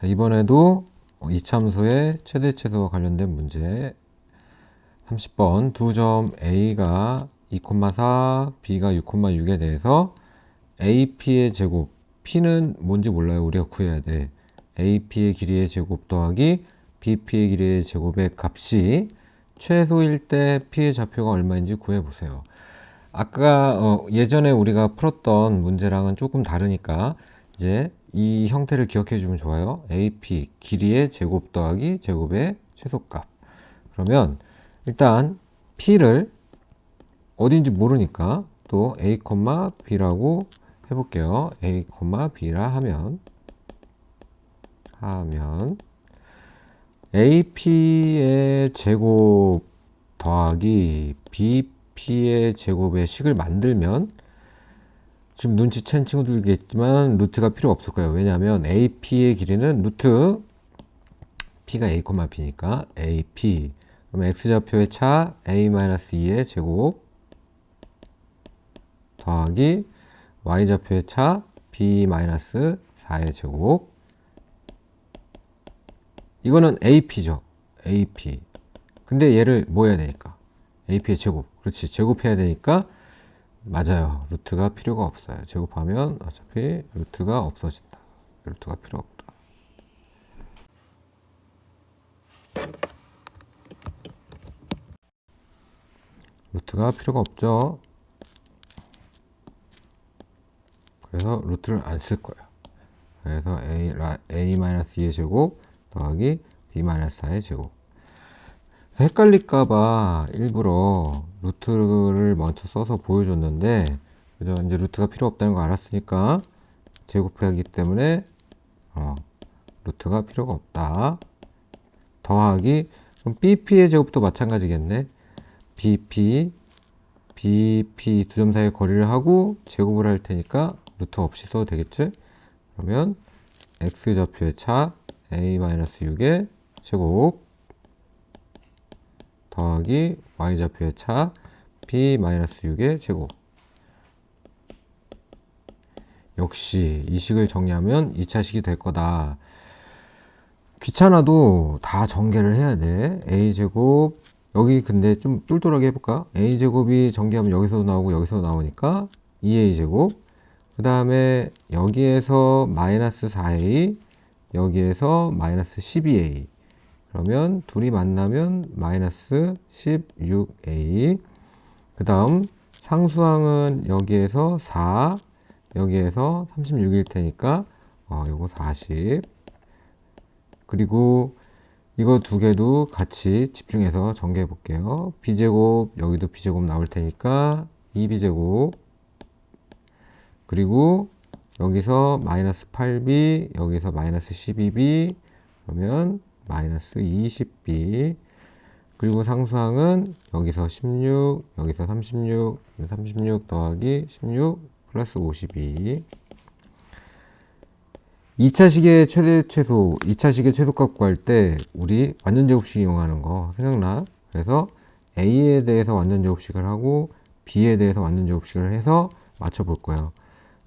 자, 이번에도 이참수의 최대 최소와 관련된 문제 30번 두 점 A가 2,4, B가 6,6에 대해서 AP의 제곱, P는 뭔지 몰라요. 우리가 구해야 돼. AP의 길이의 제곱 더하기 BP의 길이의 제곱의 값이 최소일 때 P의 좌표가 얼마인지 구해보세요. 아까 어, 예전에 우리가 풀었던 문제랑은 조금 다르니까 이제 이 형태를 기억해 주면 좋아요. AP 길이의 제곱 더하기 제곱의 최소값. 그러면 일단 P를 어딘지 모르니까 또 A, B라고 해볼게요. A, B라 하면 하면 AP의 제곱 더하기 BP의 제곱의 식을 만들면 지금 눈치챈 친구들이겠지만 루트가 필요 없을 거예요. 왜냐하면 AP의 길이는 루트 P가 A, B니까 AP 그럼 X좌표의 차 A-2의 제곱 더하기 Y좌표의 차 B-4의 제곱. 이거는 AP죠. AP 근데 얘를 뭐 해야 되니까? AP의 제곱. 그렇지. 제곱해야 되니까 맞아요. 루트가 필요가 없어요. 제곱하면 어차피 루트가 없어진다. 루트가 필요 없다. 루트가 필요가 없죠. 그래서 루트를 안 쓸 거예요. 그래서 a, a-2의 제곱 더하기 b-4의 제곱 헷갈릴까봐 일부러 루트를 먼저 써서 보여줬는데 그죠? 이제 루트가 필요 없다는 거 알았으니까 제곱하기 때문에 어, 루트가 필요가 없다. 더하기 그럼 BP의 제곱도 마찬가지겠네. BP BP 두 점 사이의 거리를 하고 제곱을 할 테니까 루트 없이 써도 되겠지? 그러면 x좌표의 차 a-6의 제곱 더하기 y좌표의 차 b-6의 제곱 역시 이 식을 정리하면 2차식이 될 거다. 귀찮아도 다 전개를 해야 돼. a제곱 여기 근데 좀 똘똘하게 해볼까? a제곱이 전개하면 여기서 나오고 여기서 나오니까 2a제곱 그 다음에 여기에서 마이너스 4a 여기에서 마이너스 12a 그러면 둘이 만나면 마이너스 16a 그 다음 상수항은 여기에서 4 여기에서 36일 테니까 어, 요거 40 그리고 이거 두 개도 같이 집중해서 전개해 볼게요. b제곱 여기도 b제곱 나올 테니까 2b제곱. 그리고 여기서 마이너스 8b 여기서 마이너스 12b 그러면 마이너스 20b 그리고 상수항은 여기서 16 여기서 36 36 더하기 16 플러스 52 2차식의 최대 최소 2차식의 최소값 구할 때 우리 완전 제곱식 이용하는 거 생각나? 그래서 A에 대해서 완전 제곱식을 하고 B에 대해서 완전 제곱식을 해서 맞춰 볼 거예요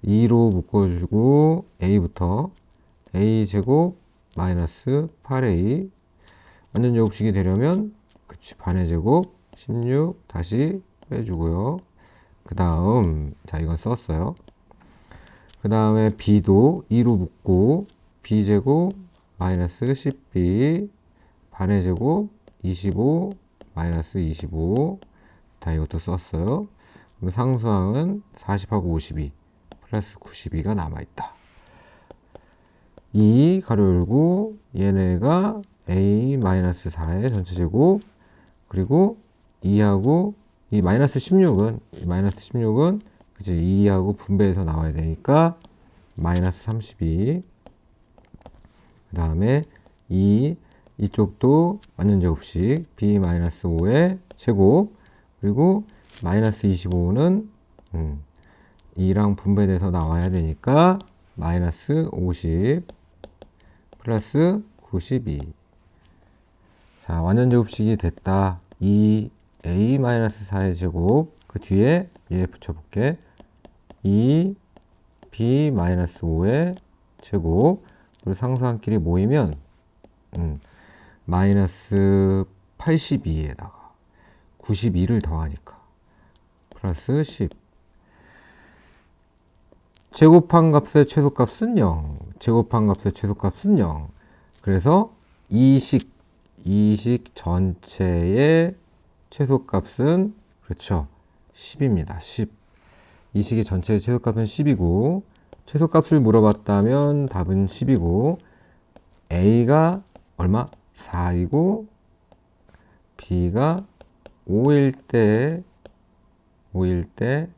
2로 묶어주고 A부터 A 제곱 마이너스 8A 완전 제곱식이 되려면 그치 반의 제곱 16 다시 빼주고요. 그 다음 자 이건 썼어요. 그 다음에 b도 2로 묶고 b제곱 마이너스 10b 반의 제곱 25 마이너스 25 다 이것도 썼어요. 그럼 상수항은 40하고 52 플러스 92가 남아있다 2 가로 열고 얘네가 a 마이너스 4의 전체 제곱 그리고 2하고 이 마이너스 16은 이 마이너스 16은 그치 2하고 분배해서 나와야 되니까 마이너스 32 그 다음에 2 이쪽도 완전 제곱식 b 마이너스 5의 제곱 그리고 마이너스 25는 음, 2랑 분배돼서 나와야 되니까 마이너스 50 플러스 92 자, 완전 제곱식이 됐다. 2a-4의 제곱 그 뒤에 얘 붙여볼게. 2b-5의 제곱 우리 상수항끼리 모이면 음, 마이너스 82에다가 92를 더하니까 플러스 10 제곱한 값의 최소값은 0 제곱한 값의 최소값은 0 그래서 이식 이식 전체의 최소값은 그렇죠. 10입니다. 10 이식의 전체의 최소값은 10이고 최소값을 물어봤다면 답은 10이고 A가 얼마? 4이고 B가 5일 때 5일 때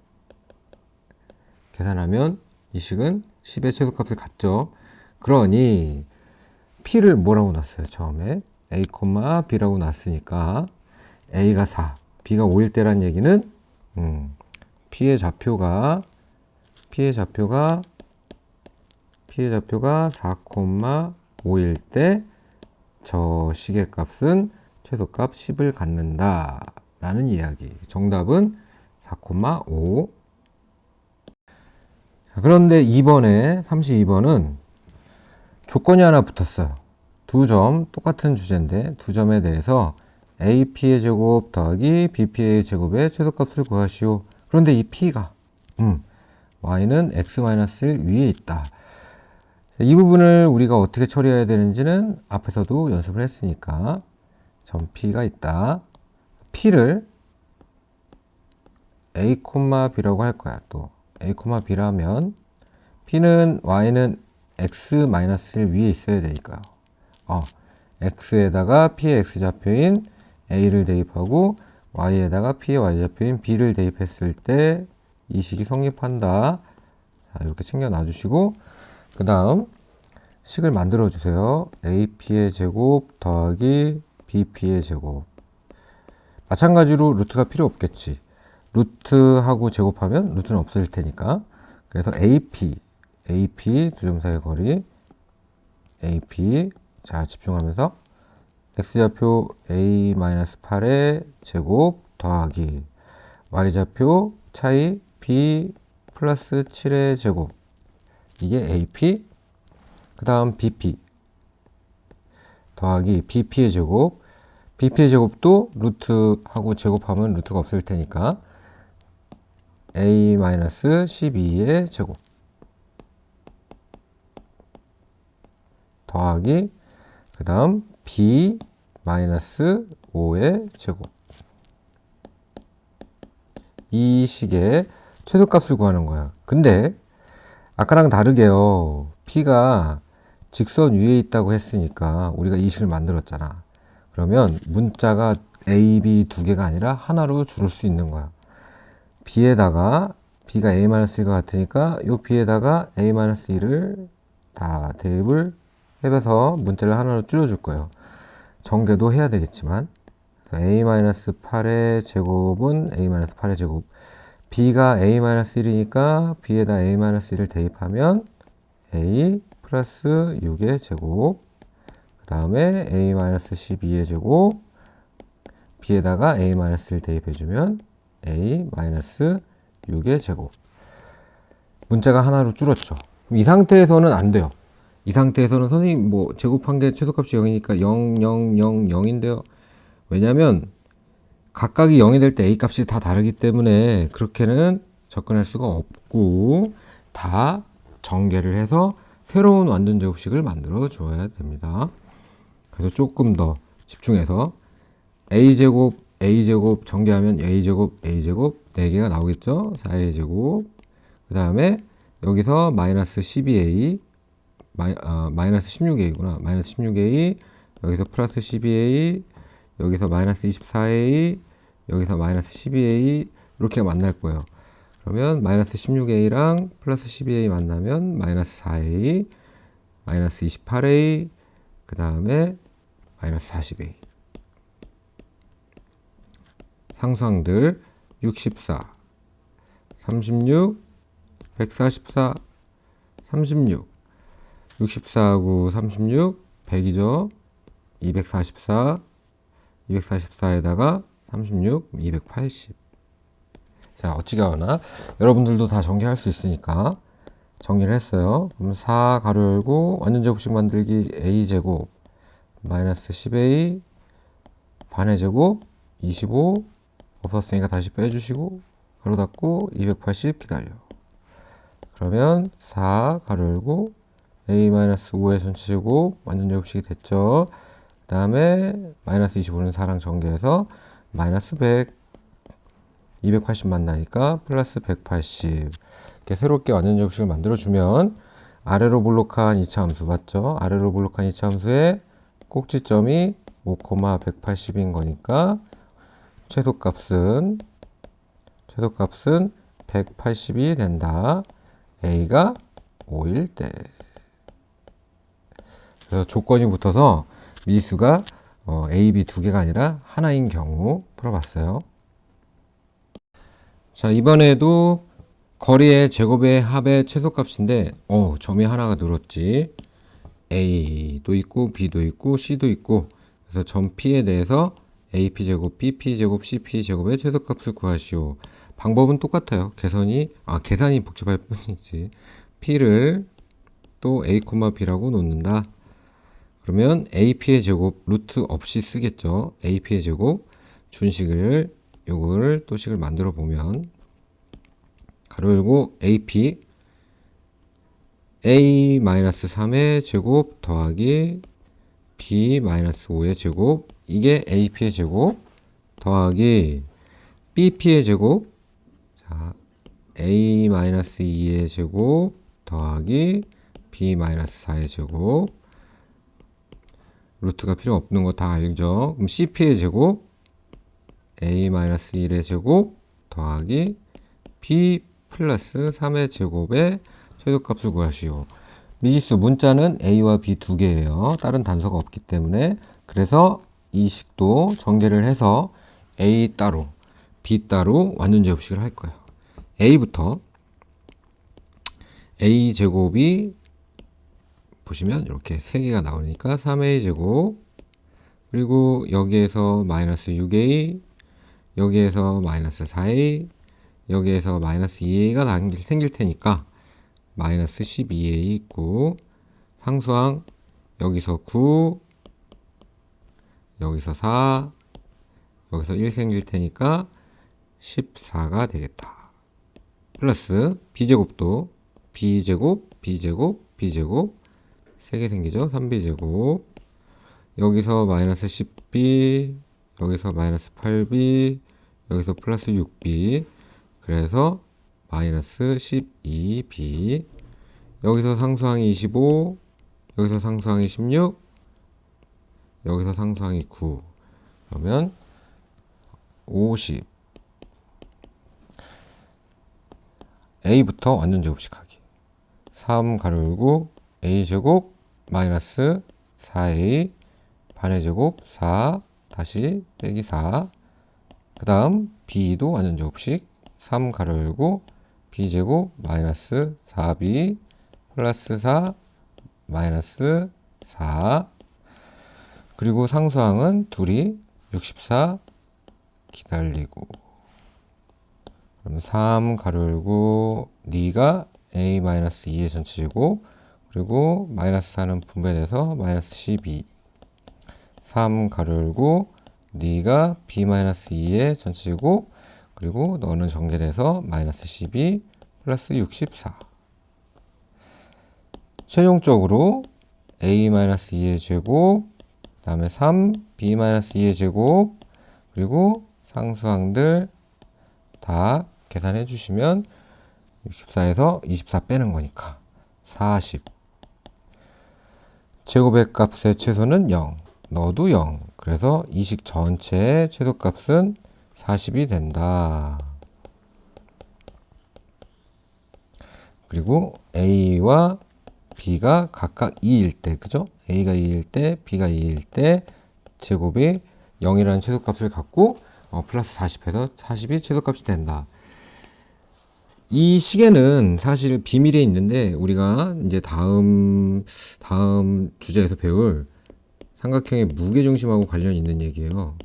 계산하면 이식은 10의 최소값을 갖죠. 그러니 P를 뭐라고 놨어요? 처음에 A, B라고 놨으니까 A가 4, B가 5일 때란 얘기는 음, P의 좌표가 P의 좌표가 P의 좌표가 4,5일 때 저 시계 값은 최소값 10을 갖는다 라는 이야기. 정답은 4,5 그런데 2번에 32번은 조건이 하나 붙었어요. 두 점 똑같은 주제인데 두 점에 대해서 AP의 제곱 더하기 BP의 제곱의 최소값을 구하시오. 그런데 이 P가 음, Y는 X-1 위에 있다. 이 부분을 우리가 어떻게 처리해야 되는지는 앞에서도 연습을 했으니까 점 P가 있다. P를 A, B라고 할 거야. 또 A, B라면 P는 Y는 X-1 위에 있어야 되니까요. 어, X에다가 P의 X좌표인 A를 대입하고 Y에다가 P의 Y좌표인 B를 대입했을 때 이 식이 성립한다. 자, 이렇게 챙겨 놔주시고 그 다음 식을 만들어 주세요. AP의 제곱 더하기 BP의 제곱 마찬가지로 루트가 필요 없겠지. 루트하고 제곱하면 루트는 없어질 테니까. 그래서 AP AP 두 점 사이의 거리 AP 자 집중하면서 x좌표 a-8의 제곱 더하기 y좌표 차이 b 플러스 7의 제곱. 이게 AP 그 다음 BP 더하기 BP의 제곱. BP의 제곱도 루트하고 제곱하면 루트가 없을 테니까 A-12의 제곱 더하기 그 다음 B 마이너스 5의 제곱 이 식의 최소값을 구하는 거야. 근데 아까랑 다르게요. P가 직선 위에 있다고 했으니까 우리가 이 식을 만들었잖아. 그러면 문자가 A, B 두 개가 아니라 하나로 줄을 수 있는 거야. B에다가 B가 A-1과 같으니까 요 B에다가 A-1을 다 대입을 해서 문자를 하나로 줄여줄 거예요. 전개도 해야 되겠지만. A-8의 제곱은 A-8의 제곱. B가 A-1이니까 B에다 A-1을 대입하면 A 플러스 6의 제곱. 그 다음에 A-12의 제곱. B에다가 A-를 대입해주면 A-6의 제곱 문자가 하나로 줄었죠. 이 상태에서는 안 돼요. 이 상태에서는 선생님 뭐 제곱한 게 최소값이 0이니까 0, 0, 0, 0인데요. 왜냐면 각각이 0이 될 때 A 값이 다 다르기 때문에 그렇게는 접근할 수가 없고 다 전개를 해서 새로운 완전 제곱식을 만들어 줘야 됩니다. 그래서 조금 더 집중해서 A제곱, A제곱 전개하면 A제곱, A제곱 4개가 나오겠죠? 4A 제곱. 그 다음에 여기서 마이너스 12A, 마이, 아, 마이너스 16A구나. 마이너스 16A, 여기서 플러스 12A, 여기서 마이너스 24A, 여기서 마이너스 12A, 이렇게 만날 거예요. 그러면 마이너스 16A랑 플러스 12A 만나면 마이너스 4A, 마이너스 28A, 그 다음에 마이너스 40A. 상수항들 64, 36, 144, 36, 64하고 36, 100이죠. 244, 244에다가 36, 280. 자, 어찌가거나 여러분들도 다 전개할 수 있으니까 정리를 했어요. 그럼 4 가로 열고 완전 제곱식 만들기 a 제곱 마이너스 10a 반의 제곱 25 없었으니까 다시 빼주시고 가로 닫고 280 기다려. 그러면 4 가로 열고 a 마이너스 5의 전체 제곱 완전 제곱식이 됐죠. 그 다음에 마이너스 25는 4랑 전개해서 마이너스 100 280 만나니까 플러스 180 이렇게 새롭게 완전 제곱식을 만들어주면 아래로 볼록한 2차 함수 맞죠? 아래로 볼록한 2차 함수의 꼭지점이 5,180인 거니까 최소값은 최소값은 180이 된다. a가 5일 때. 그래서 조건이 붙어서 미수가 어, a, b 두 개가 아니라 하나인 경우 풀어봤어요. 자, 이번에도 거리의 제곱의 합의 최소값인데, 어, 점이 하나가 늘었지. A도 있고, B도 있고, C도 있고, 그래서 점 P에 대해서 AP 제곱, BP 제곱, CP 제곱의 최소값을 구하시오. 방법은 똑같아요. 계산이, 아, 계산이 복잡할 뿐이지. P를 또 A, B라고 놓는다. 그러면 AP의 제곱, 루트 없이 쓰겠죠. AP의 제곱, 준식을 요거를 또 식을 만들어 보면 가로 열고 AP A-3의 제곱 더하기 B-5의 제곱 이게 AP의 제곱 더하기 BP의 제곱 자 A-2의 제곱 더하기 B-4의 제곱 루트가 필요 없는 거 다 알죠? 그럼 CP의 제곱 a-1의 제곱 더하기 b 플러스 3의 제곱의 최소값을 구하시오. 미지수 문자는 a와 b 두 개예요. 다른 단서가 없기 때문에 그래서 이 식도 전개를 해서 a 따로 b 따로 완전 제곱식을 할 거예요. a부터 a 제곱이 보시면 이렇게 세 개가 나오니까 3a 제곱 그리고 여기에서 마이너스 6a 여기에서 마이너스 4a 여기에서 마이너스 2a가 생길 테니까 마이너스 12a 있고 상수항 여기서 9 여기서 4 여기서 1 생길 테니까 14가 되겠다. 플러스 b제곱도 b제곱 b제곱 b제곱 3개 생기죠. 3b제곱 여기서 마이너스 10b 여기서 마이너스 8b 여기서 플러스 6b 그래서 마이너스 12b 여기서 상수항이 25 여기서 상수항이 16 여기서 상수항이 9 그러면 50 a부터 완전 제곱식 하기. 3 가로 열고 a 제곱 마이너스 4a 반의 제곱 4 다시 빼기 4. 그 다음 b도 완전 제곱식. 3 가로 열고 b제곱 마이너스 4b 플러스 4 마이너스 4 그리고 상수항은 둘이 64 기다리고. 그럼 3 가로 열고 니가 a 마이너스 2의 전체제곱 그리고 마이너스 4는 분배돼서 마이너스 12 3 가로 열고 네가 b-2의 전체제곱 그리고 너는 전개돼서 마이너스 12 플러스 64 최종적으로 a-2의 제곱 그 다음에 3 b-2의 제곱 그리고 상수항들 다 계산해 주시면 64에서 24 빼는 거니까 40 제곱의 값의 최소는 0 넣어도 0. 그래서 이식 전체의 최소값은 40이 된다. 그리고 A와 B가 각각 2일 때, 그죠? A가 2일 때, B가 2일 때 제곱이 0이라는 최소값을 갖고 어, 플러스 40해서 40이 최소값이 된다. 이 시계는 사실 비밀에 있는데 우리가 이제 다음 다음 주제에서 배울 삼각형의 무게 중심하고 관련이 있는 얘기예요.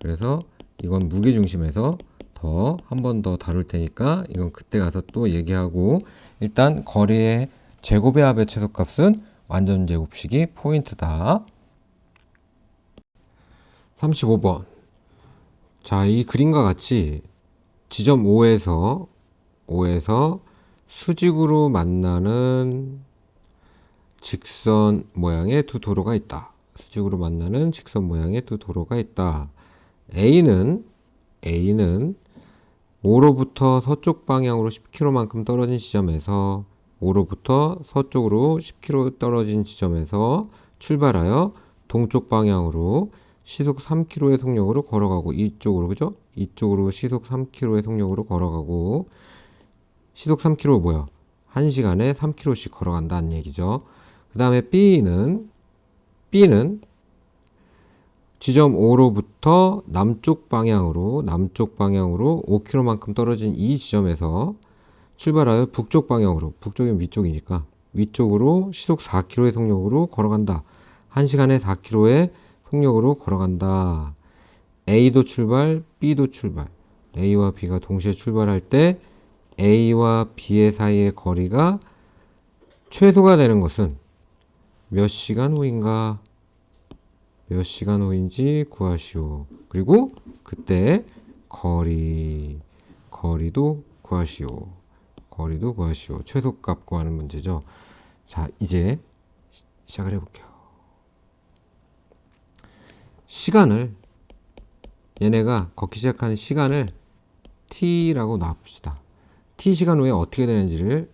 그래서 이건 무게 중심에서 더 한 번 더 다룰 테니까 이건 그때 가서 또 얘기하고 일단 거리의 제곱의 합의 최소값은 완전 제곱식이 포인트다. 35번. 자, 이 그림과 같이 지점 5에서 5에서 수직으로 만나는 직선 모양의 두 도로가 있다. 수직으로 만나는 직선 모양의 두 도로가 있다. A는 A는 5로부터 서쪽 방향으로 10km만큼 떨어진 지점에서 5로부터 서쪽으로 10km 떨어진 지점에서 출발하여 동쪽 방향으로 시속 3km의 속력으로 걸어가고 이쪽으로 그죠? 이쪽으로 시속 3km의 속력으로 걸어가고 시속 3km 뭐야? 1시간에 3km씩 걸어간다는 얘기죠. 그 다음에 B는 B는 지점 5로부터 남쪽 방향으로 남쪽 방향으로 5km만큼 떨어진 이 지점에서 출발하여 북쪽 방향으로 북쪽이 위쪽이니까 위쪽으로 시속 4km의 속력으로 걸어간다. 1시간에 4km의 속력으로 걸어간다. A도 출발, B도 출발. A와 B가 동시에 출발할 때 A와 B의 사이의 거리가 최소가 되는 것은 몇 시간 후인가? 몇 시간 후인지 구하시오. 그리고 그때 거리, 거리도 구하시오. 거리도 구하시오. 최소값 구하는 문제죠. 자, 이제 시- 시작을 해볼게요. 시간을 얘네가 걷기 시작하는 시간을 t라고 놔봅시다. t 시간 후에 어떻게 되는지를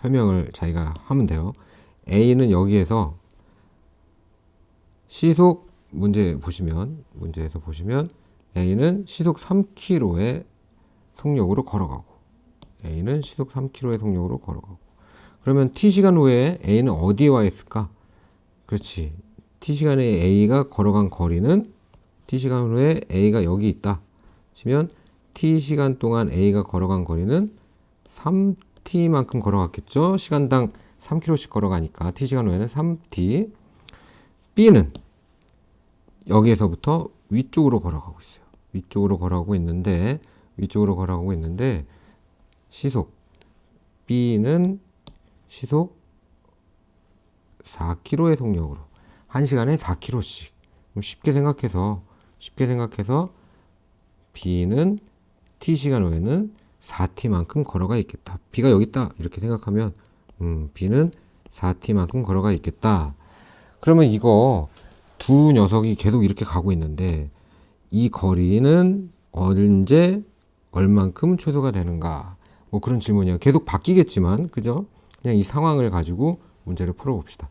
설명을 자기가 하면 돼요. a는 여기에서 시속 문제 보시면 문제에서 보시면 a는 시속 3km의 속력으로 걸어가고 a는 시속 3km의 속력으로 걸어가고 그러면 t 시간 후에 a는 어디에 와 있을까? 그렇지. t 시간에 a가 걸어간 거리는 t 시간 후에 a가 여기 있다. 치면 t 시간 동안 a가 걸어간 거리는 3t만큼 걸어갔겠죠. 시간당 3km씩 걸어가니까 t 시간 후에는 3t. b는 여기에서부터 위쪽으로 걸어가고 있어요. 위쪽으로 걸어가고 있는데 위쪽으로 걸어가고 있는데 시속 b는 시속 4km의 속력으로 1시간에 4km씩 쉽게 생각해서 쉽게 생각해서 b는 t 시간 후에는 4t만큼 걸어가 있겠다. b가 여기 있다 이렇게 생각하면 음, b는 4t만큼 걸어가 있겠다. 그러면 이거 두 녀석이 계속 이렇게 가고 있는데 이 거리는 언제 얼만큼 최소가 되는가? 뭐 그런 질문이에요. 계속 바뀌겠지만 그죠? 그냥 이 상황을 가지고 문제를 풀어봅시다.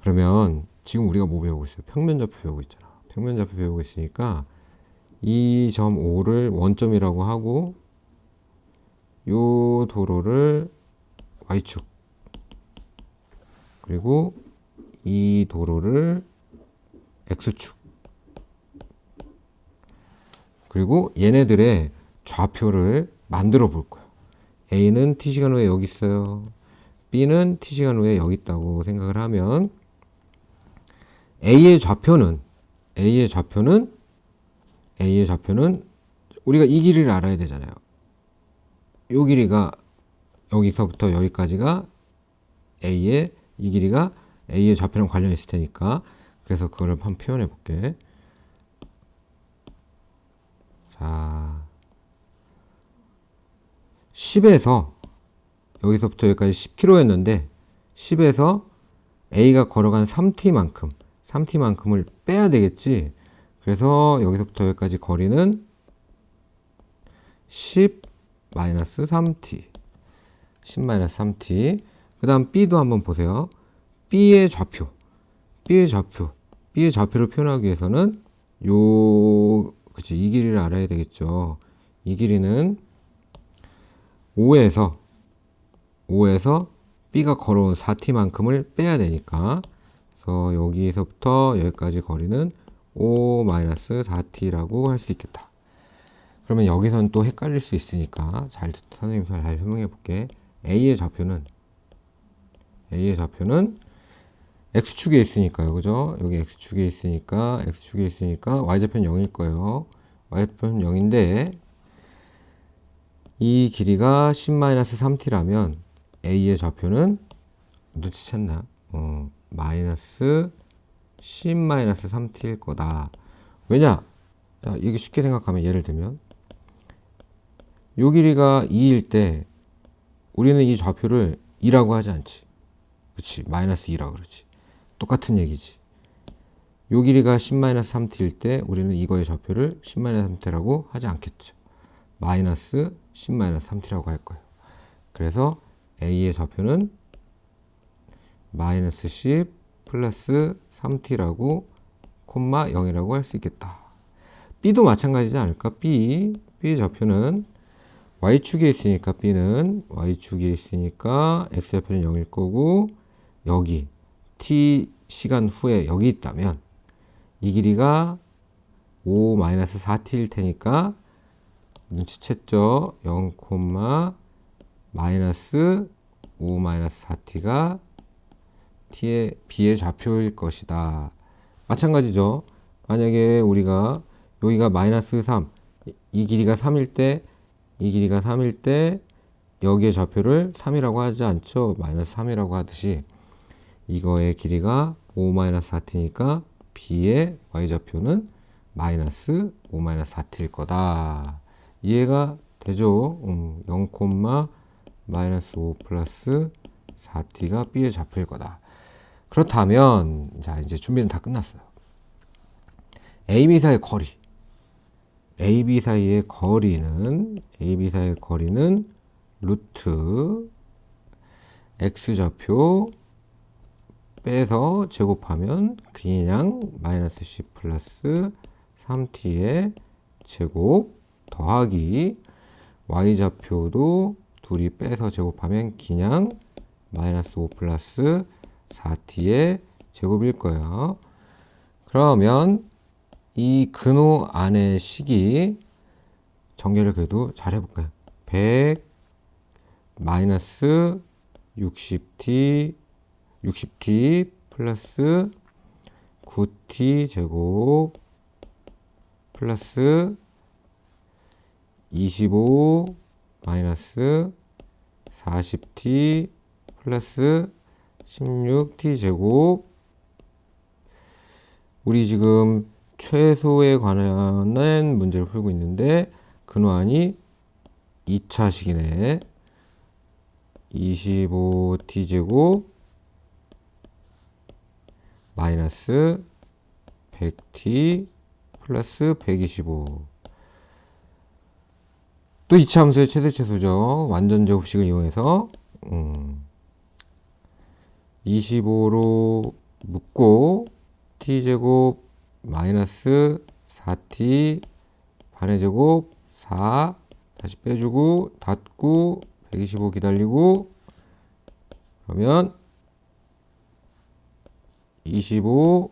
그러면 지금 우리가 뭐 배우고 있어요? 평면좌표 배우고 있잖아. 평면좌표 배우고 있으니까 이점 O를 원점이라고 하고 요 도로를 Y축 그리고 이 도로를 X축 그리고 얘네들의 좌표를 만들어 볼 거예요. A는 T시간 후에 여기 있어요. B는 T시간 후에 여기 있다고 생각을 하면 A의 좌표는 A의 좌표는 A의 좌표는 우리가 이 길이를 알아야 되잖아요. 요 길이가 여기서부터 여기까지가 A의 이 길이가 A의 좌표랑 관련이 있을 테니까 그래서 그거를 한번 표현해 볼게. 자, 10에서 여기서부터 여기까지 10km였는데 10에서 A가 걸어간 3t만큼 3t만큼을 빼야 되겠지. 그래서 여기서부터 여기까지 거리는 10 마이너스 3t 10 마이너스 3t 그 다음 B도 한번 보세요. B의 좌표 B의 좌표 B의 좌표를 표현하기 위해서는 요 그치 이 길이를 알아야 되겠죠. 이 길이는 5에서 5에서 B가 걸어온 4t만큼을 빼야 되니까 그래서 여기서부터 여기까지 거리는 5-4t라고 할 수 있겠다. 그러면 여기선 또 헷갈릴 수 있으니까 잘 선생님 잘 설명해 볼게. A의 좌표는 A의 좌표는 x축에 있으니까요. 그죠? 여기 x축에 있으니까 x축에 있으니까 y좌표는 0일 거예요. y좌표는 0인데 이 길이가 10-3t라면 a의 좌표는 눈치챘나? 어, 마이너스 10-3t일 거다. 왜냐? 자, 이게 쉽게 생각하면 예를 들면 요 길이가 2일 때 우리는 이 좌표를 2라고 하지 않지. 그치? 마이너스 2라 그러지. 똑같은 얘기지. 요 길이가 10-3t일 때 우리는 이거의 좌표를 10-3t라고 하지 않겠죠. 마이너스 10-3t라고 할 거예요. 그래서 a의 좌표는 마이너스 10 플러스 3t라고 콤마 0이라고 할 수 있겠다. b도 마찬가지지 않을까? b, b의 좌표는 y축에 있으니까 b는 y축에 있으니까 x좌표는 0일 거고 여기 t 시간 후에 여기 있다면 이 길이가 5 마이너스 4t일 테니까 눈치챘죠? 0, 마이너스 5 마이너스 4t가 t의 b의 좌표일 것이다. 마찬가지죠. 만약에 우리가 여기가 마이너스 3, 이 길이가 3일 때, 이 길이가 3일 때 여기의 좌표를 3이라고 하지 않죠. 마이너스 3이라고 하듯이 이거의 길이가 5 마이너스 4t니까 b의 y좌표는 마이너스 5 마이너스 4t일 거다. 이해가 되죠? 음, 0, 마이너스 5 플러스 4t가 b의 좌표일 거다. 그렇다면 자 이제 준비는 다 끝났어요. A, B 사이의 거리. A, B 사이의 거리는 A, B 사이의 거리는 루트 x 좌표 빼서 제곱하면 그냥 마이너스 c 플러스 3t의 제곱 더하기 y 좌표도 둘이 빼서 제곱하면 그냥 마이너스 5 플러스 4t의 제곱일 거예요. 그러면 이 근호 안의 식이 전개를 그래도 잘 해볼까요? 100 마이너스 60t 60t 플러스 9t 제곱 플러스 25 마이너스 40t 플러스 16t 제곱. 우리 지금 최소에 관한 문제를 풀고 있는데 근호안이 2차식이네. 25t 제곱 마이너스 100t 플러스 125 또 이차 함수의 최대 최소죠. 완전 제곱식을 이용해서 음, 25로 묶고 t제곱 마이너스 4t 반의 제곱 4 다시 빼주고 닫고 125 기다리고 그러면 25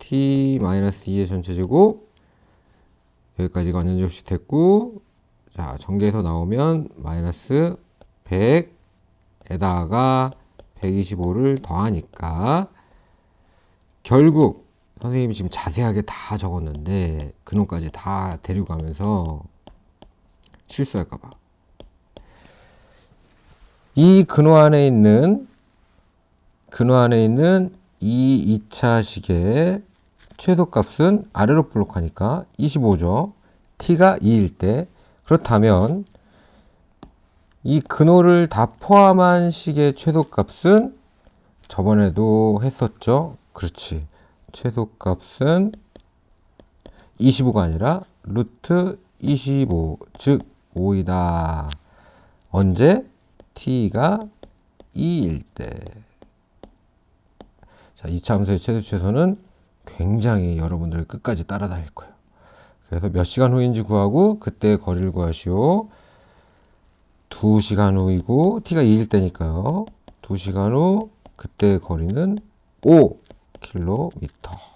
t 마이너스 2의 전체 제곱 여기까지가 완전 제곱식 됐고 자, 전개해서 나오면 마이너스 100에다가 125를 더하니까 결국 선생님이 지금 자세하게 다 적었는데 근원까지 다 데려가면서 실수할까봐 이 근호 안에 있는 근호 안에 있는 이 2차식의 최소값은 아래로 블록하니까 25죠. t가 2일 때 그렇다면 이 근호를 다 포함한 식의 최소값은 저번에도 했었죠. 그렇지. 최소값은 25가 아니라 루트 25, 즉 5이다. 언제? t가 2일 때. 자, 이 참수의 최소 최소는 굉장히 여러분들 끝까지 따라다닐 거예요. 그래서 몇 시간 후인지 구하고 그때 거리를 구하시오. 2시간 후이고 t가 2일 때니까요. 2시간 후 그때 거리는 5km.